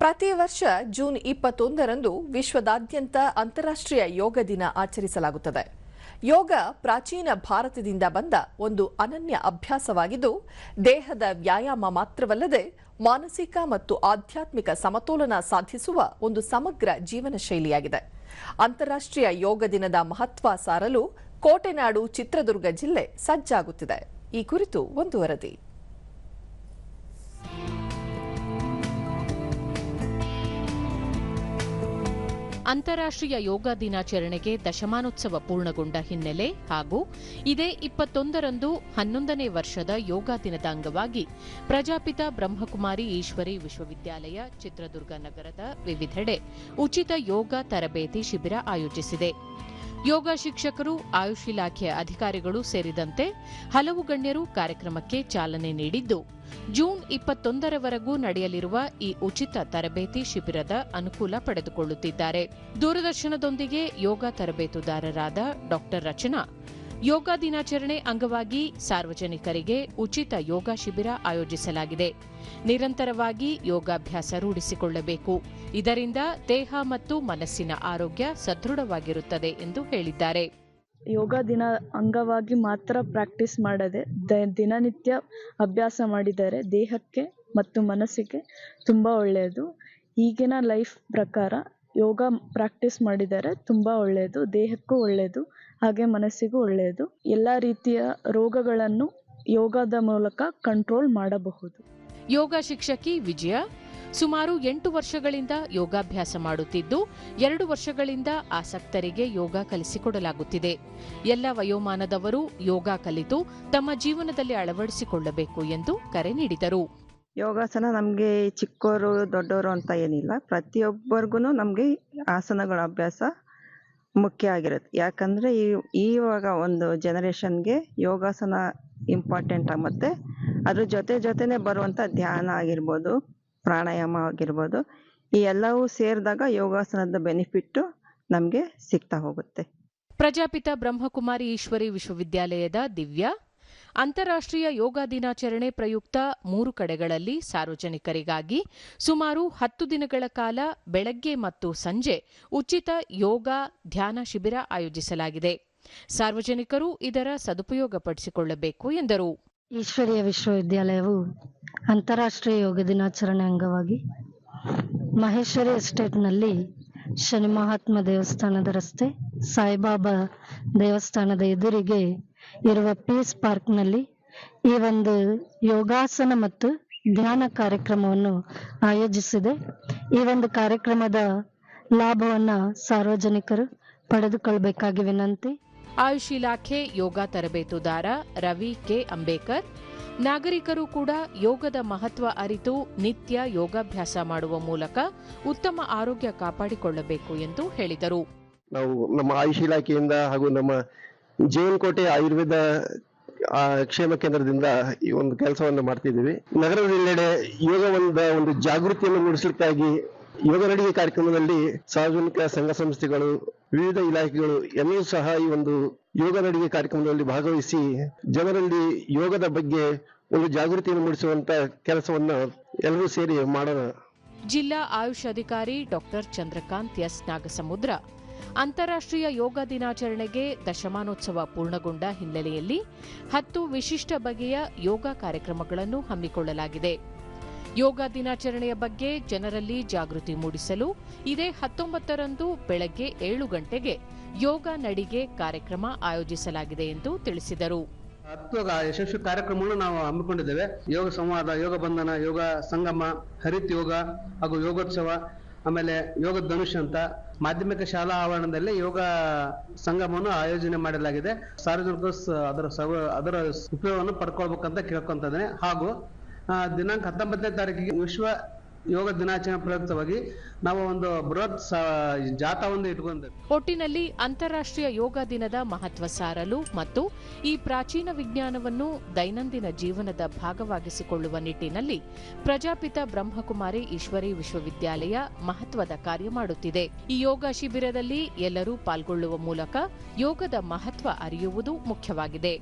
ಪ್ರತಿ ವರ್ಷ ಜೂನ್ ಇಪ್ಪತ್ತೊಂದರಂದು ವಿಶ್ವದಾದ್ಯಂತ ಅಂತಾರಾಷ್ಟ್ರೀಯ ಯೋಗ ದಿನ ಆಚರಿಸಲಾಗುತ್ತದೆ. ಯೋಗ ಪ್ರಾಚೀನ ಭಾರತದಿಂದ ಬಂದ ಒಂದು ಅನನ್ಯ ಅಭ್ಯಾಸವಾಗಿದ್ದು, ದೇಹದ ವ್ಯಾಯಾಮ ಮಾತ್ರವಲ್ಲದೆ ಮಾನಸಿಕ ಮತ್ತು ಆಧ್ಯಾತ್ಮಿಕ ಸಮತೋಲನ ಸಾಧಿಸುವ ಒಂದು ಸಮಗ್ರ ಜೀವನ ಶೈಲಿಯಾಗಿದೆ. ಅಂತಾರಾಷ್ಟ್ರೀಯ ಯೋಗ ದಿನದ ಮಹತ್ವ ಸಾರಲು ಕೋಟೆನಾಡು ಚಿತ್ರದುರ್ಗ ಜಿಲ್ಲೆ ಸಜ್ಜಾಗುತ್ತಿದೆ. ಈ ಕುರಿತು ಒಂದು ವರದಿ. ಅಂತಾರಾಷ್ಟ್ರೀಯ ಯೋಗ ದಿನಾಚರಣೆಗೆ ದಶಮಾನೋತ್ಸವ ಪೂರ್ಣಗೊಂಡ ಹಿನ್ನೆಲೆ ಹಾಗೂ ಇದೇ ಇಪ್ಪತ್ತೊಂದರಂದು ಹನ್ನೊಂದನೇ ವರ್ಷದ ಯೋಗ ದಿನದ ಅಂಗವಾಗಿ ಪ್ರಜಾಪಿತ ಬ್ರಹ್ಮಕುಮಾರಿ ಈಶ್ವರಿ ವಿಶ್ವವಿದ್ಯಾಲಯ, ಚಿತ್ರದುರ್ಗ ನಗರದ ವಿವಿಧೆಡೆ ಉಚಿತ ಯೋಗ ತರಬೇತಿ ಶಿಬಿರ ಆಯೋಜಿಸಿದೆ. ಯೋಗ ಶಿಕ್ಷಕರು, ಆಯುಷ್ ಇಲಾಖೆಯ ಅಧಿಕಾರಿಗಳು ಸೇರಿದಂತೆ ಹಲವು ಗಣ್ಯರು ಕಾರ್ಯಕ್ರಮಕ್ಕೆ ಚಾಲನೆ ನೀಡಿದ್ದು, ಜೂನ್ ಇಪ್ಪತ್ತೊಂದರವರೆಗೂ ನಡೆಯಲಿರುವ ಈ ಉಚಿತ ತರಬೇತಿ ಶಿಬಿರದ ಅನುಕೂಲ ಪಡೆದುಕೊಳ್ಳುತ್ತಿದ್ದಾರೆ. ದೂರದರ್ಶನದೊಂದಿಗೆ ಯೋಗ ತರಬೇತುದಾರರಾದ ಡಾ ರಚನಾ ಯೋಗ ದಿನಾಚರಣೆ ಅಂಗವಾಗಿ ಸಾರ್ವಜನಿಕರಿಗೆ ಉಚಿತ ಯೋಗ ಶಿಬಿರ ಆಯೋಜಿಸಲಾಗಿದೆ. ನಿರಂತರವಾಗಿ ಯೋಗಾಭ್ಯಾಸ ರೂಢಿಸಿಕೊಳ್ಳಬೇಕು. ಇದರಿಂದ ದೇಹ ಮತ್ತು ಮನಸ್ಸಿನ ಆರೋಗ್ಯ ಸದೃಢವಾಗಿರುತ್ತದೆ ಎಂದು ಹೇಳಿದ್ದಾರೆ. ಯೋಗ ದಿನ ಅಂಗವಾಗಿ ಮಾತ್ರ ಪ್ರಾಕ್ಟೀಸ್ ಮಾಡದೆ ದಿನನಿತ್ಯ ಅಭ್ಯಾಸ ಮಾಡಿದರೆ ದೇಹಕ್ಕೆ ಮತ್ತು ಮನಸ್ಸಿಗೆ ತುಂಬ ಒಳ್ಳೆಯದು. ಈಗಿನ ಲೈಫ್ ಪ್ರಕಾರ ಯೋಗ ಪ್ರಾಕ್ಟೀಸ್ ಮಾಡಿದರೆ ತುಂಬ ಒಳ್ಳೆಯದು, ದೇಹಕ್ಕೂ ಒಳ್ಳೆಯದು ಹಾಗೆ ಮನಸ್ಸಿಗೂ ಒಳ್ಳೆಯದು. ಎಲ್ಲ ರೀತಿಯ ರೋಗಗಳನ್ನು ಯೋಗದ ಮೂಲಕ ಕಂಟ್ರೋಲ್ ಮಾಡಬಹುದು. ಯೋಗ ಶಿಕ್ಷಕಿ ವಿಜಯ ಸುಮಾರು ಎಂಟು ವರ್ಷಗಳಿಂದ ಯೋಗಾಭ್ಯಾಸ ಮಾಡುತ್ತಿದ್ದು ಎರಡು ವರ್ಷಗಳಿಂದ ಆಸಕ್ತರಿಗೆ ಯೋಗ ಕಲಿಸಿಕೊಡಲಾಗುತ್ತಿದೆ. ಎಲ್ಲ ವಯೋಮಾನದವರು ಯೋಗ ಕಲಿತು ತಮ್ಮ ಜೀವನದಲ್ಲಿ ಅಳವಡಿಸಿಕೊಳ್ಳಬೇಕು ಎಂದು ಕರೆ ನೀಡಿದರು. ಯೋಗಾಸನ ನಮಗೆ ಚಿಕ್ಕವರು ದೊಡ್ಡವರು ಅಂತ ಏನಿಲ್ಲ. ಪ್ರತಿಯೊಬ್ಬರಿಗೂ ನಮಗೆ ಆಸನಗಳ ಅಭ್ಯಾಸ ಮುಖ್ಯ ಆಗಿರುತ್ತೆ. ಯಾಕಂದ್ರೆ ಈ ಇವಾಗ ಒಂದು ಜನರೇಷನ್ಗೆ ಯೋಗಾಸನ ಇಂಪಾರ್ಟೆಂಟ್ ಮತ್ತು ಅದ್ರ ಜೊತೆ ಜೊತೆನೆ ಬರುವಂಥ ಧ್ಯಾನ ಆಗಿರ್ಬೋದು, ಪ್ರಾಣಾಯಾಮ ಆಗಿರ್ಬೋದು, ಈ ಎಲ್ಲವೂ ಸೇರಿದಾಗ ಯೋಗಾಸನದ ಬೆನಿಫಿಟ್ಟು ನಮಗೆ ಸಿಗ್ತಾ ಹೋಗುತ್ತೆ. ಪ್ರಜಾಪಿತ ಬ್ರಹ್ಮಕುಮಾರಿ ಈಶ್ವರಿ ವಿಶ್ವವಿದ್ಯಾಲಯದ ದಿವ್ಯಾ. ಅಂತಾರಾಷ್ಟ್ರೀಯ ಯೋಗ ದಿನಾಚರಣೆ ಪ್ರಯುಕ್ತ ಮೂರು ಕಡೆಗಳಲ್ಲಿ ಸಾರ್ವಜನಿಕರಿಗಾಗಿ ಸುಮಾರು ಹತ್ತು ದಿನಗಳ ಕಾಲ ಬೆಳಗ್ಗೆ ಮತ್ತು ಸಂಜೆ ಉಚಿತ ಯೋಗ ಧ್ಯಾನ ಶಿಬಿರ ಆಯೋಜಿಸಲಾಗಿದೆ. ಸಾರ್ವಜನಿಕರು ಇದರ ಸದುಪಯೋಗಪಡಿಸಿಕೊಳ್ಳಬೇಕು ಎಂದರು. ಈಶ್ವರೀಯ ವಿಶ್ವವಿದ್ಯಾಲಯವು ಅಂತಾರಾಷ್ಟ್ರೀಯ ಯೋಗ ದಿನಾಚರಣೆ ಅಂಗವಾಗಿ ಮಹೇಶ್ವರಿ ಎಸ್ಟೇಟ್ನಲ್ಲಿ ಶನಿ ಮಹಾತ್ಮ ದೇವಸ್ಥಾನದ ರಸ್ತೆ, ಸಾಯಿಬಾಬಾ ದೇವಸ್ಥಾನದ ಎದುರಿಗೆ ಇರುವ ಪೀಸ್ ಪಾರ್ಕ್ನಲ್ಲಿ ಈ ಒಂದು ಯೋಗಾಸನ ಮತ್ತು ಧ್ಯಾನ ಕಾರ್ಯಕ್ರಮವನ್ನು ಆಯೋಜಿಸಿದೆ. ಈ ಒಂದು ಕಾರ್ಯಕ್ರಮದ ಲಾಭವನ್ನ ಸಾರ್ವಜನಿಕರು ಪಡೆದುಕೊಳ್ಳಬೇಕಾಗಿ ವಿನಂತಿ. ಆಯುಷ್ ಇಲಾಖೆ ಯೋಗ ತರಬೇತುದಾರ ರವಿ ಕೆ. ಅಂಬೇಕರ್ ನಾಗರಿಕರು ಕೂಡ ಯೋಗದ ಮಹತ್ವ ಅರಿತು ನಿತ್ಯ ಯೋಗಾಭ್ಯಾಸ ಮಾಡುವ ಮೂಲಕ ಉತ್ತಮ ಆರೋಗ್ಯ ಕಾಪಾಡಿಕೊಳ್ಳಬೇಕು ಎಂದು ಹೇಳಿದರು. ನಾವು ನಮ್ಮ ಆಯುಷ್ ಇಲಾಖೆಯಿಂದ ಹಾಗೂ ನಮ್ಮ ಜೇವನಕೋಟೆ ಆಯುರ್ವೇದ ಕ್ಷೇಮ ಕೇಂದ್ರದಿಂದ ಈ ಒಂದು ಕೆಲಸವನ್ನು ಮಾಡ್ತಿದ್ದೀವಿ. ನಗರದೆಲ್ಲೆಡೆ ಯೋಗವೊಂದ ಒಂದು ಜಾಗೃತಿಯನ್ನು ಮೂಡಿಸಲಿಕ್ಕಾಗಿ ಯೋಗ ನಡಿಗೆ ಕಾರ್ಯಕ್ರಮದಲ್ಲಿ ಸಾರ್ವಜನಿಕ ಸಂಘ ಸಂಸ್ಥೆಗಳು, ವಿವಿಧ ಇಲಾಖೆಗಳು ಎಲ್ಲರೂ ಸಹ ಈ ಒಂದು ಯೋಗ ನಡಿಗೆ ಕಾರ್ಯಕ್ರಮದಲ್ಲಿ ಭಾಗವಹಿಸಿ ಜನರಲ್ಲಿ ಯೋಗದ ಬಗ್ಗೆ ಒಂದು ಜಾಗೃತಿಯನ್ನು ಮೂಡಿಸುವಂತ ಕೆಲಸವನ್ನ ಎಲ್ಲರೂ ಸೇರಿ ಮಾಡೋಣ. ಜಿಲ್ಲಾ ಆಯುಷ್ ಅಧಿಕಾರಿ ಡಾಕ್ಟರ್ ಚಂದ್ರಕಾಂತ್ ಎಸ್ ನಾಗಸಮುದ್ರ ಅಂತಾರಾಷ್ಟ್ರೀಯ ಯೋಗ ದಿನಾಚರಣೆಗೆ ದಶಮಾನೋತ್ಸವ ಪೂರ್ಣಗೊಂಡ ಹಿನ್ನೆಲೆಯಲ್ಲಿ ಹತ್ತು ವಿಶಿಷ್ಟ ಬಗೆಯ ಯೋಗ ಕಾರ್ಯಕ್ರಮಗಳನ್ನು ಹಮ್ಮಿಕೊಳ್ಳಲಾಗಿದೆ. ಯೋಗ ದಿನಾಚರಣೆಯ ಬಗ್ಗೆ ಜನರಲ್ಲಿ ಜಾಗೃತಿ ಮೂಡಿಸಲು ಇದೇ ಹತ್ತೊಂಬತ್ತರಂದು ಬೆಳಗ್ಗೆ ಏಳು ಗಂಟೆಗೆ ಯೋಗ ನಡಿಗೆ ಕಾರ್ಯಕ್ರಮ ಆಯೋಜಿಸಲಾಗಿದೆ ಎಂದು ತಿಳಿಸಿದರು. ಹತ್ತು ಯಶಸ್ವಿ ಕಾರ್ಯಕ್ರಮವನ್ನು ನಾವು ಹಮ್ಮಿಕೊಂಡಿದ್ದೇವೆ. ಯೋಗ ಸಂವಾದ, ಯೋಗ ಬಂಧನ, ಯೋಗ ಸಂಗಮ, ಹರಿತ್ ಯೋಗ ಹಾಗೂ ಯೋಗೋತ್ಸವ ಆಮೇಲೆ ಯೋಗ ಧನುಷ್ ಅಂತ ಮಾಧ್ಯಮಿಕ ಶಾಲಾ ಆವರಣದಲ್ಲಿ ಯೋಗ ಸಂಗಮವನ್ನು ಆಯೋಜನೆ ಮಾಡಲಾಗಿದೆ. ಸಾರ್ವಜನಿಕರು ಅದರ ಅದರ ಉಪಯೋಗವನ್ನು ಪಡ್ಕೊಳ್ಬೇಕಂತ ಕೇಳ್ಕೊಂತ ಹಾಗೂ ದಿನಾಂಕ ಹತ್ತೊಂಬತ್ತನೇ ತಾರೀಕಿಗೆ ವಿಶ್ವ ಯೋಗ ದಿನಾಚರಣೆ ಪ್ರಯುಕ್ತವಾಗಿ ನಾವು ಒಂದು ಬೃಹತ್ ಜಾಥಾ ಇಟ್ಕೊಂಡಿದ್ದೇವೆ. ಒಟ್ಟಿನಲ್ಲಿ ಅಂತಾರಾಷ್ಟ್ರೀಯ ಯೋಗ ದಿನದ ಮಹತ್ವ ಸಾರಲು ಮತ್ತು ಈ ಪ್ರಾಚೀನ ವಿಜ್ಞಾನವನ್ನು ದೈನಂದಿನ ಜೀವನದ ಭಾಗವಾಗಿಸಿಕೊಳ್ಳುವ ನಿಟ್ಟಿನಲ್ಲಿ ಪ್ರಜಾಪಿತ ಬ್ರಹ್ಮಕುಮಾರಿ ಈಶ್ವರಿ ವಿಶ್ವವಿದ್ಯಾಲಯ ಮಹತ್ವದ ಕಾರ್ಯ ಮಾಡುತ್ತಿದೆ. ಈ ಯೋಗ ಶಿಬಿರದಲ್ಲಿ ಎಲ್ಲರೂ ಪಾಲ್ಗೊಳ್ಳುವ ಮೂಲಕ ಯೋಗದ ಮಹತ್ವ ಅರಿಯುವುದು ಮುಖ್ಯವಾಗಿದೆ.